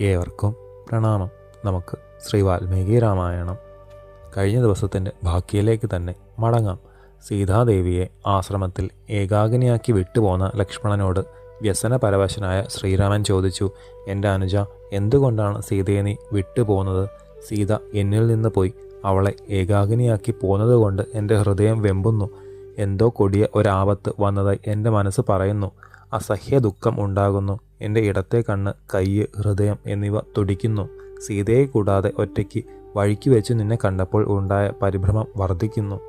ഏവർക്കും പ്രണാമം. നമുക്ക് ശ്രീ വാൽമീകി രാമായണം. കഴിഞ്ഞ ദിവസത്തിന്റെ ബാക്കിയിലേക്ക് തന്നെ മടങ്ങാം. സീതാദേവിയെ ആശ്രമത്തിൽ ഏകാഗ്നിയാക്കി വിട്ടുപോന്ന ലക്ഷ്മണനോട് വ്യസന പരവശനായ ശ്രീരാമൻ ചോദിച്ചു എന്റെ അനുജ എന്തുകൊണ്ടാണ് സീതയെ നീ വിട്ടുപോകുന്നത്? സീത എന്നിൽ നിന്ന് പോയി അവളെ ഏകാഗ്നിയാക്കി പോന്നതുകൊണ്ട് എന്റെ ഹൃദയം വെമ്പുന്നു. എന്തോ കൊടിയ ഒരാപത്ത് വന്നതായി എന്റെ മനസ്സ് പറയുന്നു. അസഹ്യ ദുഃഖം ഉണ്ടാകുന്നു. എന്റെ ഇടത്തെ കണ്ണ് കയ്യ് ഹൃദയം എന്നിവ തുടിക്കുന്നു. സീതയെ കൂടാതെ ഒറ്റയ്ക്ക് വഴിക്ക് വെച്ച് നിന്നെ കണ്ടപ്പോൾ ഉണ്ടായ പരിഭ്രമം വർദ്ധിക്കുന്നു.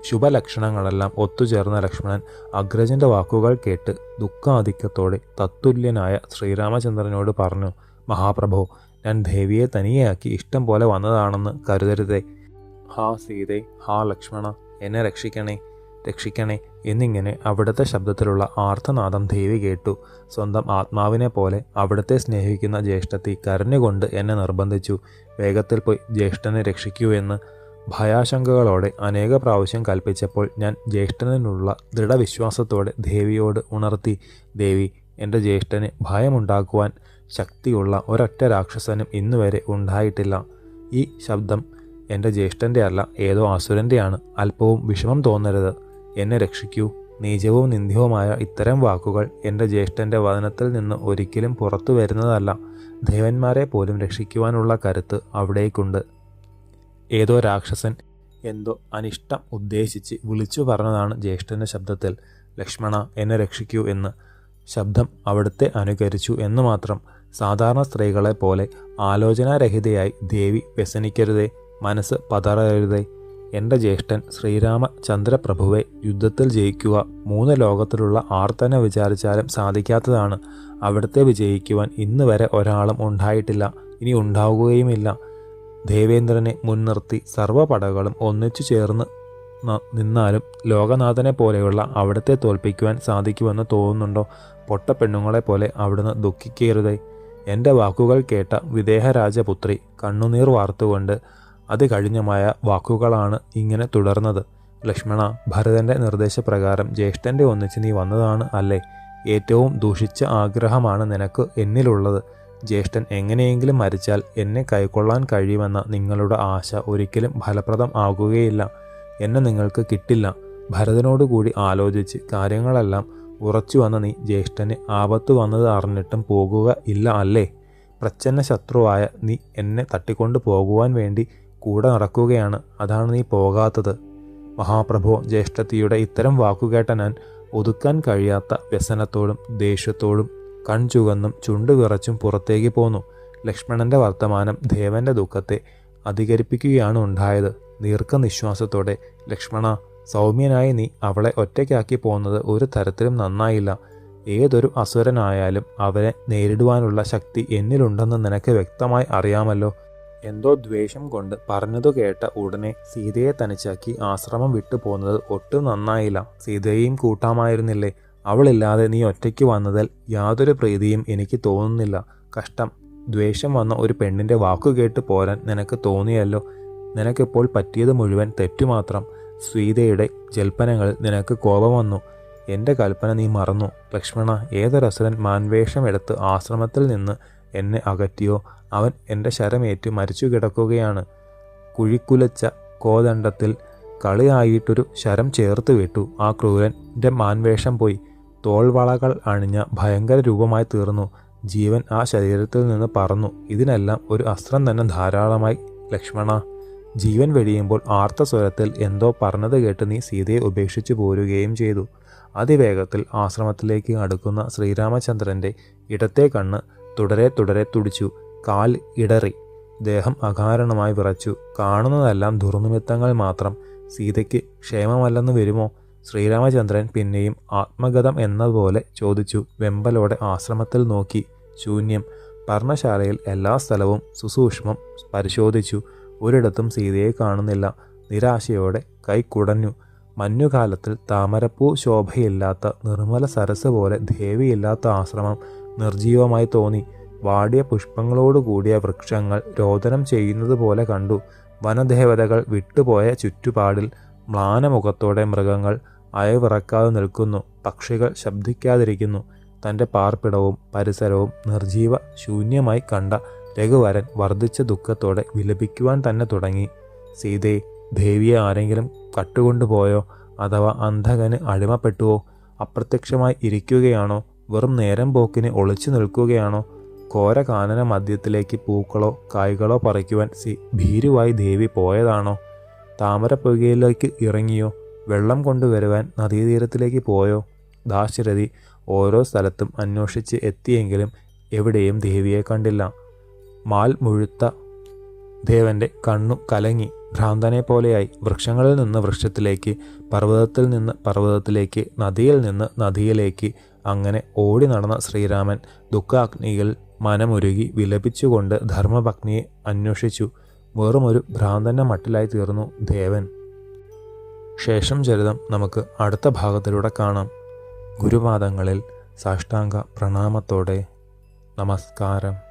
ശുഭലക്ഷണങ്ങളെല്ലാം ഒത്തുചേർന്ന ലക്ഷ്മണൻ അഗ്രജന്റെ വാക്കുകൾ കേട്ട് ദുഃഖാധിക്യത്തോടെ തത്തുല്യനായ ശ്രീരാമചന്ദ്രനോട് പറഞ്ഞു മഹാപ്രഭു ഞാൻ ദേവിയെ തനിയെയാക്കി ഇഷ്ടം പോലെ വന്നതാണെന്ന് കരുതരുതേ. ഹാ സീതേ ഹാ ലക്ഷ്മണ എന്നെ രക്ഷിക്കണേ. രക്ഷിക്കണേ എന്നിങ്ങനെ അവിടുത്തെ ശബ്ദത്തിലുള്ള ആർത്തനാദം ദേവി കേട്ടു. സ്വന്തം ആത്മാവിനെ പോലെ അവിടുത്തെ സ്നേഹിക്കുന്ന ജ്യേഷ്ഠത്തി കരഞ്ഞുകൊണ്ട് എന്നെ നിർബന്ധിച്ചു. വേഗത്തിൽ പോയി ജ്യേഷ്ഠനെ രക്ഷിക്കൂ എന്ന് ഭയാശങ്കകളോടെ അനേക പ്രാവശ്യം കൽപ്പിച്ചപ്പോൾ ഞാൻ ജ്യേഷ്ഠനിലുള്ള ദൃഢവിശ്വാസത്തോടെ ദേവിയോട് ഉണർത്തി ദേവി എന്റെ ജ്യേഷ്ഠന് ഭയമുണ്ടാക്കുവാൻ ശക്തിയുള്ള ഒരൊറ്റ രാക്ഷസനും ഇന്നുവരെ ഉണ്ടായിട്ടില്ല. ഈ ശബ്ദം എന്റെ ജ്യേഷ്ഠന്റെ അല്ല ഏതോ അസുരന്റെയാണ് അല്പവും വിഷമം തോന്നരുത്. എന്നെ രക്ഷിക്കൂ. നീചവും നിന്ദ്യവുമായ ഇത്തരം വാക്കുകൾ എന്റെ ജ്യേഷ്ഠന്റെ വചനത്തിൽ നിന്ന് ഒരിക്കലും പുറത്തു വരുന്നതല്ല. ദേവന്മാരെ പോലും രക്ഷിക്കുവാനുള്ള കരുത്ത് അവിടേക്കുണ്ട്. ഏതോ രാക്ഷസൻ എന്തോ അനിഷ്ടം ഉദ്ദേശിച്ച് വിളിച്ചു പറഞ്ഞതാണ് ജ്യേഷ്ഠന്റെ ശബ്ദത്തിൽ. ലക്ഷ്മണ എന്നെ രക്ഷിക്കൂ എന്ന്. ശബ്ദം അവിടുത്തെ അനുകരിച്ചു എന്ന് മാത്രം. സാധാരണ സ്ത്രീകളെ പോലെ ആലോചനാരഹിതയായി ദേവി വ്യസനിക്കരുതേ. മനസ്സ് പതറരുതേ. എന്റെ ജ്യേഷ്ഠൻ ശ്രീരാമചന്ദ്രപ്രഭുവെ യുദ്ധത്തിൽ ജയിക്കുക മൂന്ന് ലോകത്തിലുള്ള ആർ തന്നെ വിചാരിച്ചാലും സാധിക്കാത്തതാണ്. അവിടുത്തെ വിജയിക്കുവാൻ ഇന്ന് വരെ ഒരാളും ഉണ്ടായിട്ടില്ല. ഇനി ഉണ്ടാവുകയുമില്ല. ദേവേന്ദ്രനെ മുൻനിർത്തി സർവപടകളും ഒന്നിച്ചു ചേർന്ന് നിന്നാലും ലോകനാഥനെ പോലെയുള്ള അവിടുത്തെ തോൽപ്പിക്കുവാൻ സാധിക്കുമെന്ന് തോന്നുന്നുണ്ടോ? പൊട്ട പെണ്ണുങ്ങളെ പോലെ അവിടുന്ന് ദുഃഖിക്കരുതേ. എന്റെ വാക്കുകൾ കേട്ട വിദേഹരാജപുത്രി കണ്ണുനീർ വാർത്തുകൊണ്ട് അത് കഴിഞ്ഞമായ വാക്കുകളാണ് ഇങ്ങനെ തുടർന്നത്. ലക്ഷ്മണ ഭരതന്റെ നിർദ്ദേശപ്രകാരം ജ്യേഷ്ഠന്റെ ഒന്നിച്ച് നീ വന്നതാണ് അല്ലേ? ഏറ്റവും ദൂഷിച്ച ആഗ്രഹമാണ് നിനക്ക് എന്നിലുള്ളത്. ജ്യേഷ്ഠൻ എങ്ങനെയെങ്കിലും മരിച്ചാൽ എന്നെ കൈക്കൊള്ളാൻ കഴിയുമെന്ന നിങ്ങളുടെ ആശ ഒരിക്കലും ഫലപ്രദം ആകുകയില്ല. എന്നെ നിങ്ങൾക്ക് കിട്ടില്ല. ഭരതനോടുകൂടി ആലോചിച്ച് കാര്യങ്ങളെല്ലാം ഉറച്ചു വന്ന നീ ജ്യേഷ്ഠന് ആപത്ത് വന്നത് അറിഞ്ഞിട്ടും പോകുക ഇല്ല അല്ലേ? പ്രച്ഛന്ന ശത്രുവായ നീ എന്നെ തട്ടിക്കൊണ്ടു പോകുവാൻ വേണ്ടി കൂടെ നടക്കുകയാണ്. അതാണ് നീ പോകാത്തത്. മഹാപ്രഭു ജ്യേഷ്ഠത്തിയുടെ ഇത്തരം വാക്കുകേട്ട ഞാൻ ഒതുക്കാൻ കഴിയാത്ത വ്യസനത്തോടും ദേഷ്യത്തോടും കൺചുകന്നും ചുണ്ടു വിറച്ചും പുറത്തേക്ക് പോന്നു. ലക്ഷ്മണന്റെ വർത്തമാനം ദേവന്റെ ദുഃഖത്തെ അധികരിപ്പിക്കുകയാണ് ഉണ്ടായത്. ദീർഘനിശ്വാസത്തോടെ ലക്ഷ്മണ സൗമ്യനായി നീ അവളെ ഒറ്റയ്ക്കാക്കി പോകുന്നത് ഒരു തരത്തിലും നന്നായില്ല. ഏതൊരു അസുരനായാലും അവരെ നേരിടുവാനുള്ള ശക്തി എന്നിലുണ്ടെന്ന് നിനക്ക് വ്യക്തമായി അറിയാമല്ലോ. എന്തോ ദ്വേഷം കൊണ്ട് പറഞ്ഞതു കേട്ട ഉടനെ സീതയെ തനിച്ചാക്കി ആശ്രമം വിട്ടു പോകുന്നത് ഒട്ടും നന്നായില്ല. സീതയെയും കൂട്ടാമായിരുന്നില്ലേ? അവളില്ലാതെ നീ ഒറ്റയ്ക്ക് വന്നതിൽ യാതൊരു പ്രീതിയും എനിക്ക് തോന്നുന്നില്ല. കഷ്ടം. ദ്വേഷം വന്ന ഒരു പെണ്ണിന്റെ വാക്കുകേട്ട് പോരാൻ നിനക്ക് തോന്നിയല്ലോ? നിനക്കിപ്പോൾ പറ്റിയത് മുഴുവൻ തെറ്റുമാത്രം സീതയുടെ ജൽപ്പനങ്ങളിൽ നിനക്ക് കോപം വന്നു. എന്റെ കൽപ്പന നീ മറന്നു. ലക്ഷ്മണ ഏതൊരസുരൻ മാൻവേഷം എടുത്ത് ആശ്രമത്തിൽ നിന്ന് എന്നെ അകറ്റിയോ? അവൻ എന്റെ ശരമേറ്റ് മരിച്ചു കിടക്കുകയാണ് കുഴിക്കുലച്ച കോദണ്ഡത്തിൽ കളിയായിട്ടൊരു ശരം ചേർത്ത് വിട്ടു. ആ ക്രൂരന്റെ മാൻവേഷം പോയി. തോൾവളകൾ അണിഞ്ഞ ഭയങ്കര രൂപമായി തീർന്നു. ജീവൻ ആ ശരീരത്തിൽ നിന്ന് പറന്നു. ഇതിനെല്ലാം ഒരു അസ്ത്രം തന്നെ ധാരാളമായി. ലക്ഷ്മണ ജീവൻ വെടിയുമ്പോൾ ആർത്ത സ്വരത്തിൽ എന്തോ പറഞ്ഞത് കേട്ട് നീ സീതയെ ഉപേക്ഷിച്ചു പോരുകയും ചെയ്തു. അതിവേഗത്തിൽ ആശ്രമത്തിലേക്ക് അടുക്കുന്ന ശ്രീരാമചന്ദ്രന്റെ ഇടത്തെ കണ്ണ് തുടരെ തുടരെ തുടിച്ചു. കാൽ ഇടറി. ദേഹം അകാരണമായി വിറച്ചു. കാണുന്നതെല്ലാം ദുർനിമിത്തങ്ങൾ മാത്രം. സീതയ്ക്ക് ക്ഷേമമല്ലെന്ന് വരുമോ? ശ്രീരാമചന്ദ്രൻ പിന്നെയും ആത്മഗതം എന്നതുപോലെ ചോദിച്ചു. വെമ്പലോടെ ആശ്രമത്തിൽ നോക്കി. ശൂന്യം. പർണശാലയിൽ എല്ലാ സ്ഥലവും സുസൂക്ഷ്മം പരിശോധിച്ചു. ഒരിടത്തും സീതയെ കാണുന്നില്ല. നിരാശയോടെ കൈ കുടഞ്ഞു. മഞ്ഞുകാലത്തിൽ താമരപ്പൂ ശോഭയില്ലാത്ത നിർമ്മല സരസ് പോലെ ദേവിയില്ലാത്ത ആശ്രമം നിർജീവമായി തോന്നി. വാടിയ പുഷ്പങ്ങളോട് കൂടിയ വൃക്ഷങ്ങൾ രോദനം ചെയ്യുന്നത് പോലെ കണ്ടു. വനദേവതകൾ വിട്ടുപോയ ചുറ്റുപാടിൽ മ്ലാനമുഖത്തോടെ മൃഗങ്ങൾ അയവിറക്കാതെ നിൽക്കുന്നു. പക്ഷികൾ ശബ്ദിക്കാതിരിക്കുന്നു. തന്റെ പാർപ്പിടവും പരിസരവും നിർജീവ ശൂന്യമായി കണ്ട രഘുവരൻ വർദ്ധിച്ച ദുഃഖത്തോടെ വിലപിക്കുവാൻ തന്നെ തുടങ്ങി. സീതേ ദേവിയെ ആരെങ്കിലും കട്ടുകൊണ്ടുപോയോ? അഥവാ അന്ധകന് അടിമപ്പെട്ടുവോ? അപ്രത്യക്ഷമായി ഇരിക്കുകയാണോ? വെറും നേരം പോക്കിന് ഒളിച്ചു നിൽക്കുകയാണോ? കോര കാനന മദ്യത്തിലേക്ക് പൂക്കളോ കായ്കളോ പറിക്കുവാൻ സി ഭീരുവായി ദേവി പോയതാണോ? താമരപ്പുകയിലേക്ക് ഇറങ്ങിയോ? വെള്ളം കൊണ്ടുവരുവാൻ നദീതീരത്തിലേക്ക് പോയോ? ദാശരഥി ഓരോ സ്ഥലത്തും അന്വേഷിച്ച് എത്തിയെങ്കിലും എവിടെയും ദേവിയെ കണ്ടില്ല. മാൽ മുഴുത്ത ദേവന്റെ കണ്ണു കലങ്ങി. ഭ്രാന്തനെ പോലെയായി വൃക്ഷങ്ങളിൽ നിന്ന് വൃക്ഷത്തിലേക്ക് പർവതത്തിൽ നിന്ന് പർവതത്തിലേക്ക് നദിയിൽ നിന്ന് നദിയിലേക്ക് അങ്ങനെ ഓടി നടന്ന ശ്രീരാമൻ ദുഃഖാഗ്നിയിൽ മനമുരുകി വിലപിച്ചുകൊണ്ട് ധർമ്മഭഗ്നിയെ അന്വേഷിച്ചു. വെറുമൊരു ഭ്രാന്തന്റെ മട്ടിലായി തീർന്നു ദേവൻ. ശേഷം ചരിതം നമുക്ക് അടുത്ത ഭാഗത്തിലൂടെ കാണാം. ഗുരുപാദങ്ങളിൽ സാഷ്ടാംഗ പ്രണാമത്തോടെ നമസ്കാരം.